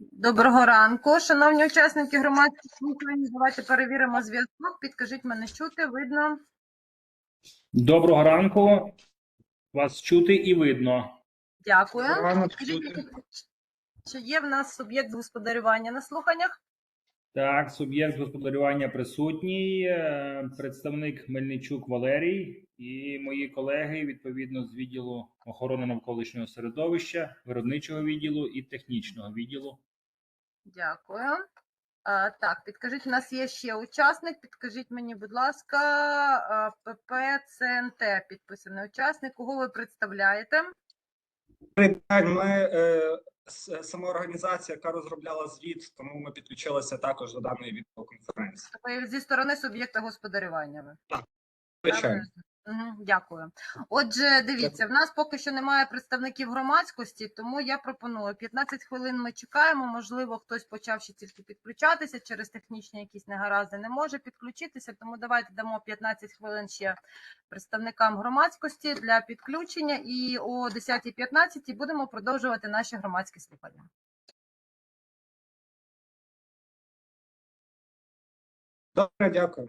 Доброго ранку, шановні учасники громадських слухань. Давайте перевіримо зв'язок. Підкажіть мене чути, видно. Доброго ранку. Вас чути і видно. Дякую. Чи є в нас суб'єкт господарювання на слуханнях? Так, суб'єкт господарювання присутній, е, представник Мельничук Валерій і мої колеги відповідно з відділу охорони навколишнього середовища, виробничого відділу і технічного відділу. Дякую. А, так, підкажіть, у нас є ще учасник. Підкажіть мені, будь ласка, ПП ЦНТ підписаний учасник. Кого ви представляєте? Так, ми е, самоорганізація, яка розробляла звіт, тому ми підключилися також до даної відеоконференції. Ви зі сторони суб'єкта господарювання. Ви. Звичайно. Дякую. Отже, дивіться, в нас поки що немає представників громадськості, тому я пропоную 15 хвилин. Ми чекаємо. Можливо, хтось почав ще тільки підключатися через технічні якісь негаразди, не може підключитися. Тому давайте дамо 15 хвилин ще представникам громадськості для підключення. І о 10.15 будемо продовжувати наші громадські слухання. Добре, дякую.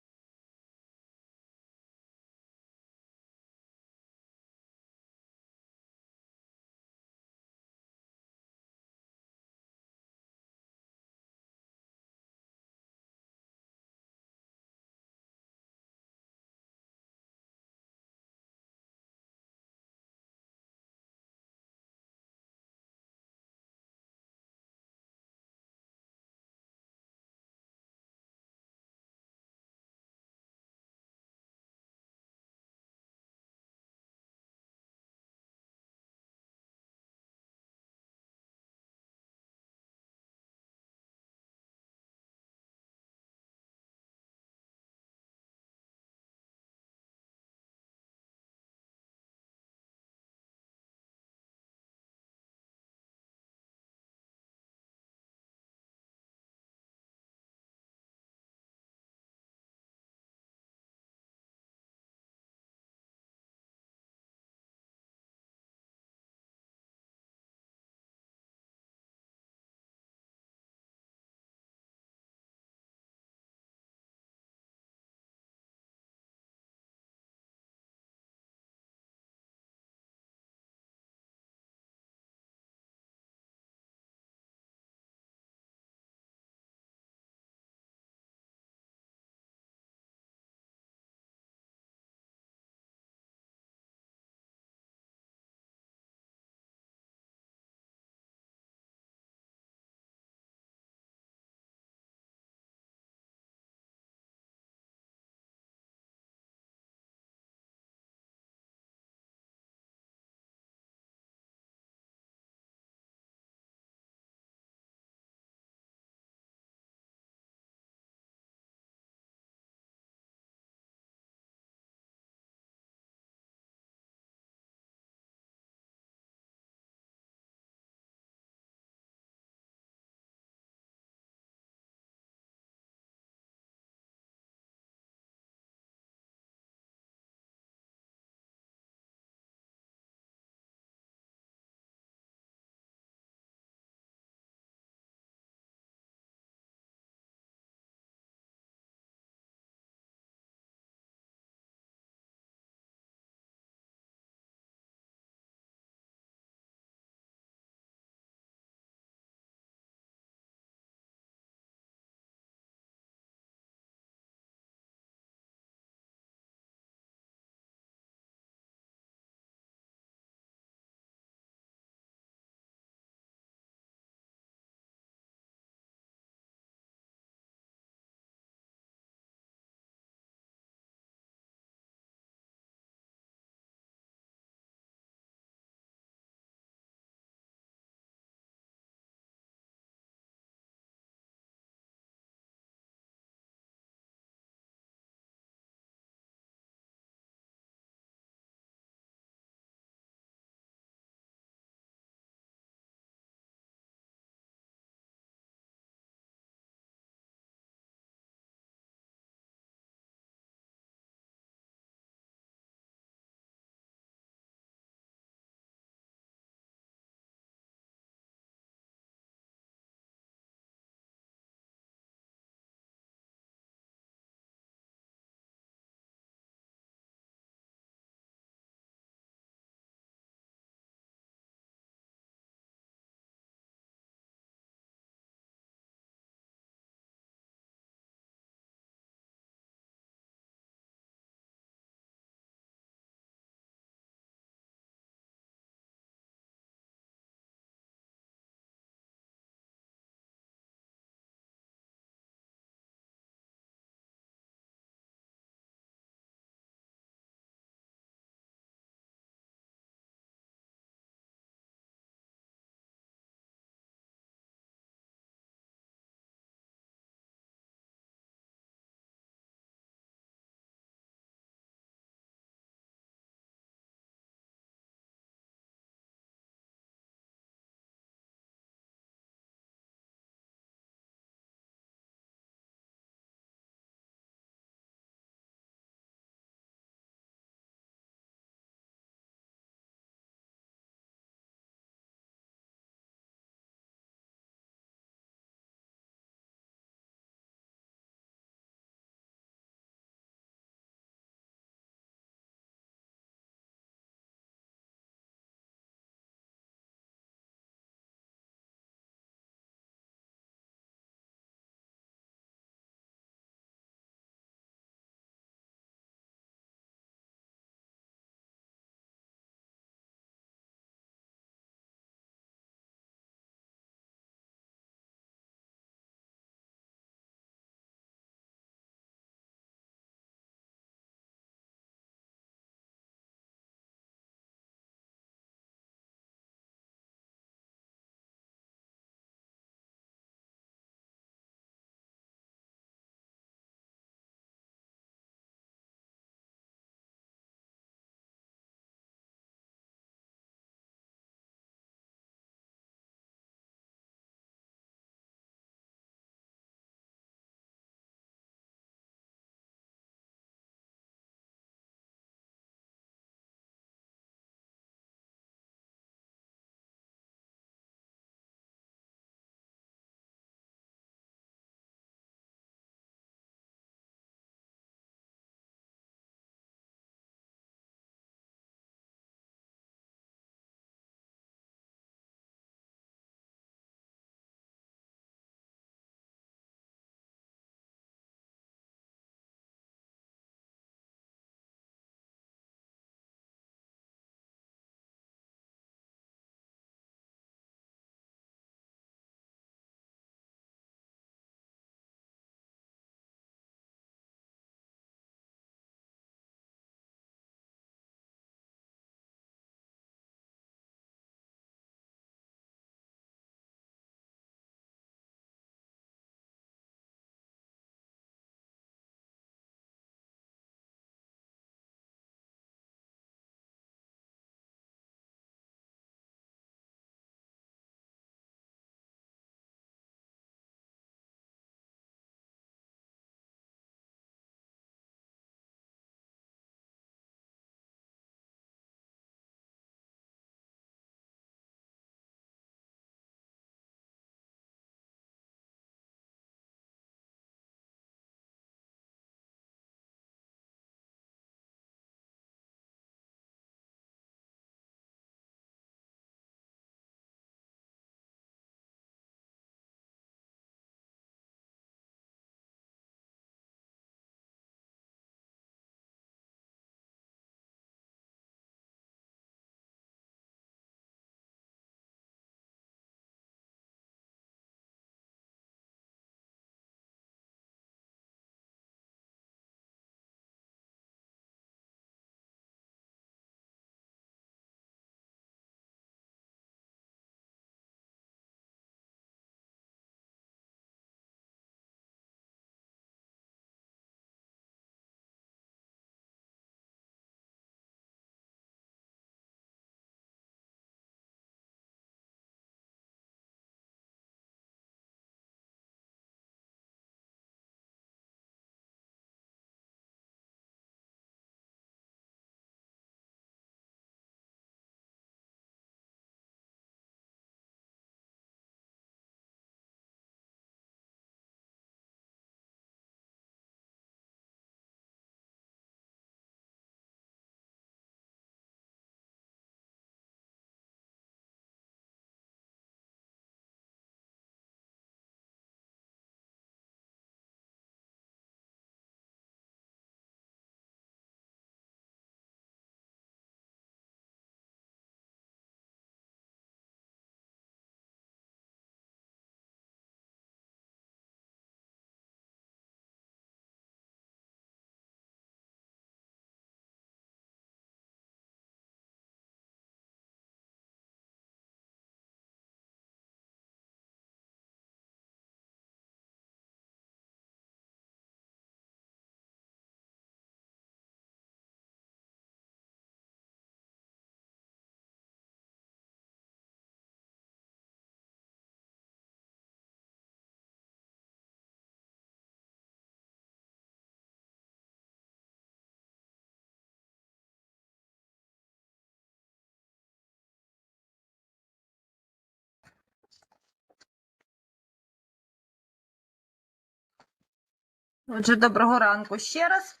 Отже, доброго ранку ще раз.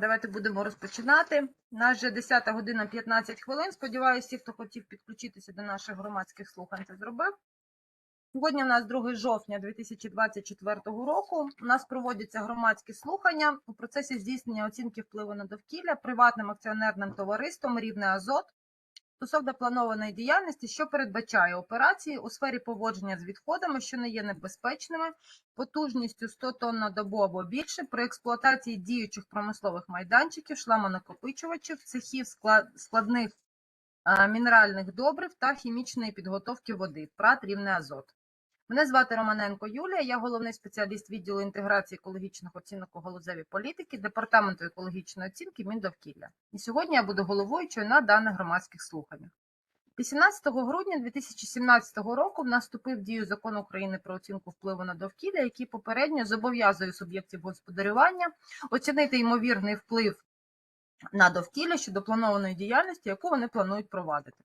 Давайте будемо розпочинати. Нас вже 10 година 15 хвилин. Сподіваюся, всі, хто хотів підключитися до наших громадських слухань, це зробив. Сьогодні у нас 2 жовтня 2024 року. У нас проводяться громадські слухання у процесі здійснення оцінки впливу на довкілля приватним акціонерним товариством Рівне Азот стосовно планованої діяльності, що передбачає операції у сфері поводження з відходами, що не є небезпечними, потужністю 100 тонн на добу або більше при експлуатації діючих промислових майданчиків, шламонакопичувачів, цехів складних мінеральних добрив та хімічної підготовки води ПРАТ Рівне Азот. Мене звати Романенко Юлія, я головний спеціаліст відділу інтеграції екологічних оцінок у галузевій політики Департаменту екологічної оцінки Міндовкілля. І сьогодні я буду головуючою на даних громадських слуханнях. 18 грудня 2017 року в нас вступив дію закон України про оцінку впливу на довкілля, який попередньо зобов'язує суб'єктів господарювання оцінити ймовірний вплив на довкілля щодо планованої діяльності, яку вони планують провадити.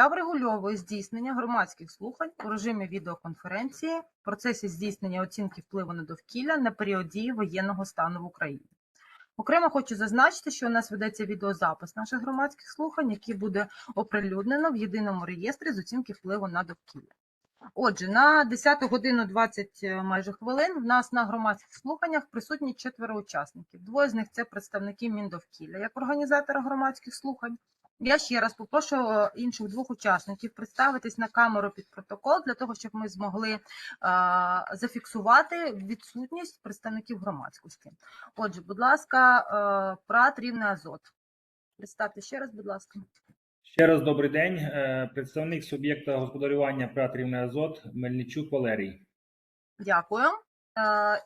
та врегульовує здійснення громадських слухань у режимі відеоконференції в процесі здійснення оцінки впливу на довкілля на період дії воєнного стану в Україні. Окремо хочу зазначити, що у нас ведеться відеозапис наших громадських слухань, який буде оприлюднено в єдиному реєстрі з оцінки впливу на довкілля. Отже, на 10 годину 20 майже хвилин в нас на громадських слуханнях присутні четверо учасників. Двоє з них це представники Міндовкілля як організатора громадських слухань. Я ще раз попрошу е, інших двох учасників представитись на камеру під протокол для того, щоб ми змогли е, зафіксувати відсутність представників громадськості. Отже, будь ласка, е, ПРАТ Рівне Азот. Представте ще раз, будь ласка. Ще раз добрий день. Представник суб'єкта господарювання ПРАТ «Рівне Азот Мельничук Валерій. Дякую.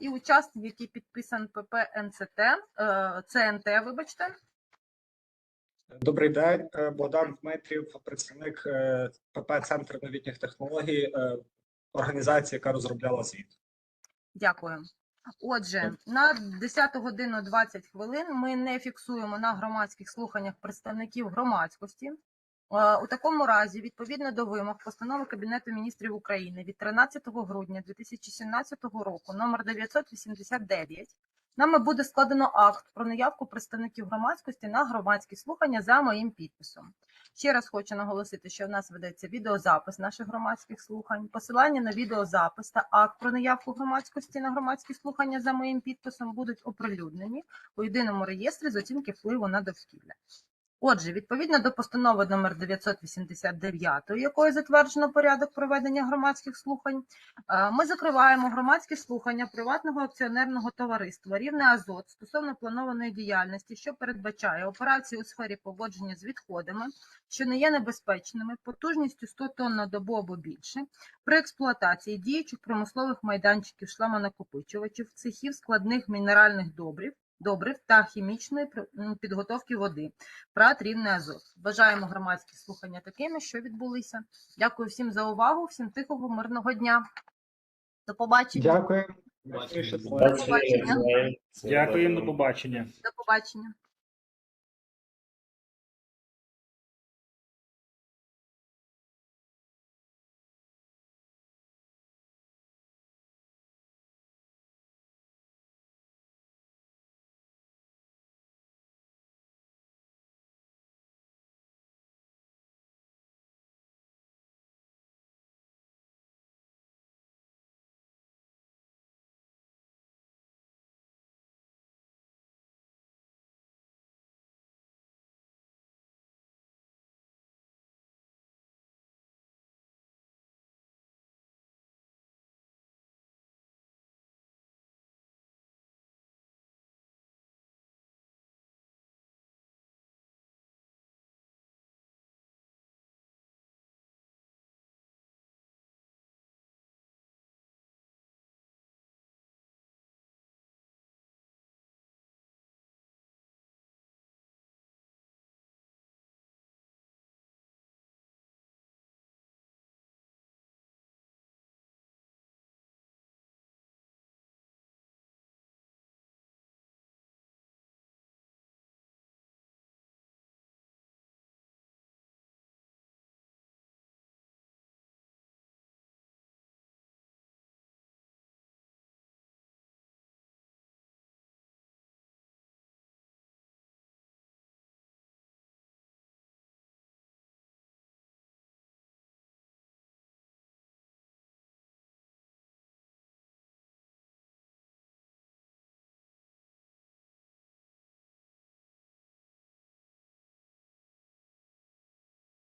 І учасник, який підписан ПП НЦТ, е, ЦНТ, вибачте. Добрий день, Е, Богдан Дмитрів, представник е, ПП Центр новітніх технологій, е, організація, яка розробляла звіт. Дякую. Отже, на 10 годину 20 хвилин ми не фіксуємо на громадських слуханнях представників громадськості. У такому разі, відповідно до вимог постанови Кабінету міністрів України від 13 грудня 2017 року, номер 989, нами буде складено акт про наявку представників громадськості на громадські слухання за моїм підписом. Ще раз хочу наголосити, що в нас ведеться відеозапис наших громадських слухань. Посилання на відеозапис та акт про наявку громадськості на громадські слухання за моїм підписом будуть оприлюднені у єдиному реєстрі з оцінки впливу на довкілля. Отже, відповідно до постанови номер 989, якою затверджено порядок проведення громадських слухань, е, ми закриваємо громадські слухання приватного акціонерного товариства Рівне Азот стосовно планованої діяльності, що передбачає операції у сфері поводження з відходами, що не є небезпечними, потужністю 100 тонн на добу або більше, при експлуатації діючих промислових майданчиків шламонакопичувачів, цехів складних мінеральних добрив, добрив та хімічної підготовки води. ПРАТ рівне Азот. Бажаємо громадські слухання такими, що відбулися. Дякую всім за увагу, всім тихого, мирного дня. До побачення. Дякую. До побачення. Дякуємо, до побачення. До побачення.